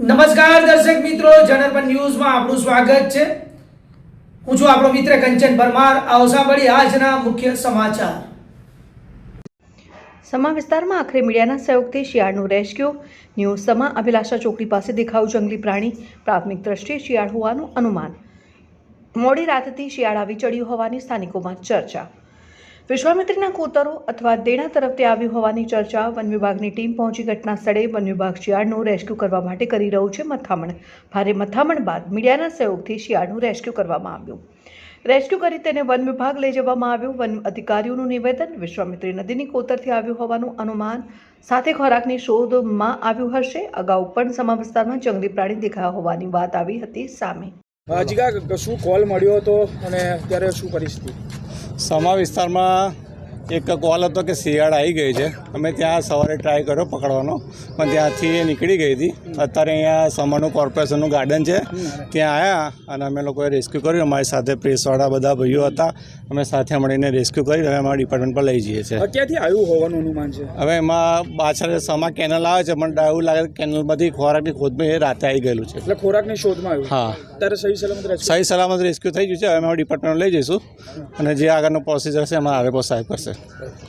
નમસ્કાર દર્શક મિત્રો જનરપન ન્યૂઝમાં આપનું સ્વાગત છે. હું છું આપણો મિત્ર કંચન પરમાર. આવો આજના મુખ્ય સમાચાર. સમા વિસ્તારમાં આખરે મીડિયાના સહયોગથી શિયાળનું રેસ્ક્યુ. ન્યૂ સમા અભિલાષા ચોકડી પાસે દેખાવ જંગલી પ્રાણી. પ્રાથમિક દ્રષ્ટિએ શિયાળ હોવાનું અનુમાન. મોડી રાતથી શિયાળ આવી ચડ્યું હોવાની સ્થાનિકોમાં ચર્ચા. વિશ્વામિત્રીના કોતરો અથવા દેણા તરફથી આવ્યું હોવાની ચર્ચા વન વિભાગની ટીમ પહોંચી ઘટના સ્થળે વન વિભાગ શિયાળનું રેસ્ક્યુ કરવા માટે કરી રહ્યું છે મથામણ. ભારે મથામણ બાદ મીડિયાના સહયોગથી શિયાળનું રેસ્ક્યુ કરવામાં આવ્યું. રેસ્ક્યુ કરી તેને વન વિભાગ લઈ જવામાં આવ્યું. વન અધિકારીઓનું નિવેદન, વિશ્વામિત્રી નદીની કોતરથી આવ્યું હોવાનું અનુમાન, સાથે ખોરાકની શોધમાં આવ્યું હશે. અગાઉ પણ સમા વિસ્તારમાં જંગલી પ્રાણી દેખાયા હોવાની વાત આવી હતી સામે. જીગા શું કોલ મળ્યો હતો અને અત્યારે શું પરિસ્થિતિ? સમા વિસ્તારમાં એક કોલ હતો કે શિયાળ આવી ગઈ છે. અમે ત્યાં સવારે ટ્રાય કર્યો પકડવાનો પણ ત્યાંથી એ નીકળી ગઈ હતી. અત્યારે અહીંયા સમાનું કોર્પોરેશનનું ગાર્ડન છે. ત્યાં આવ્યા અને અમે લોકોએ રેસ્ક્યુ કર્યું. અમારી સાથે પ્રેસવાળા બધા ભાઈઓ હતા. અમે સાથે મળીને રેસ્ક્યુ કરી હવે અમારા ડિપાર્ટમેન્ટ પર લઈ જઈએ છીએ. ક્યાંથી આવ્યું હોવાનું અનુમાન છે? હવે એમાં પાછળ સમા કેનલ આવે છે પણ એવું લાગે કે કેનલમાંથી ખોરાકની ખોદમાં એ રાતે આવી ગયેલું છે. એટલે ખોરાકની શોધમાં આવ્યું? હા. અત્યારે સહી સલામત? સહી સલામત રેસ્ક્યુ થઈ ગયું છે. હવે અમે ડિપાર્ટમેન્ટ લઈ જઈશું. અને જે આગળનો પ્રોસીજર છે એમાં આવે સાહેબ કરશે. ரைட்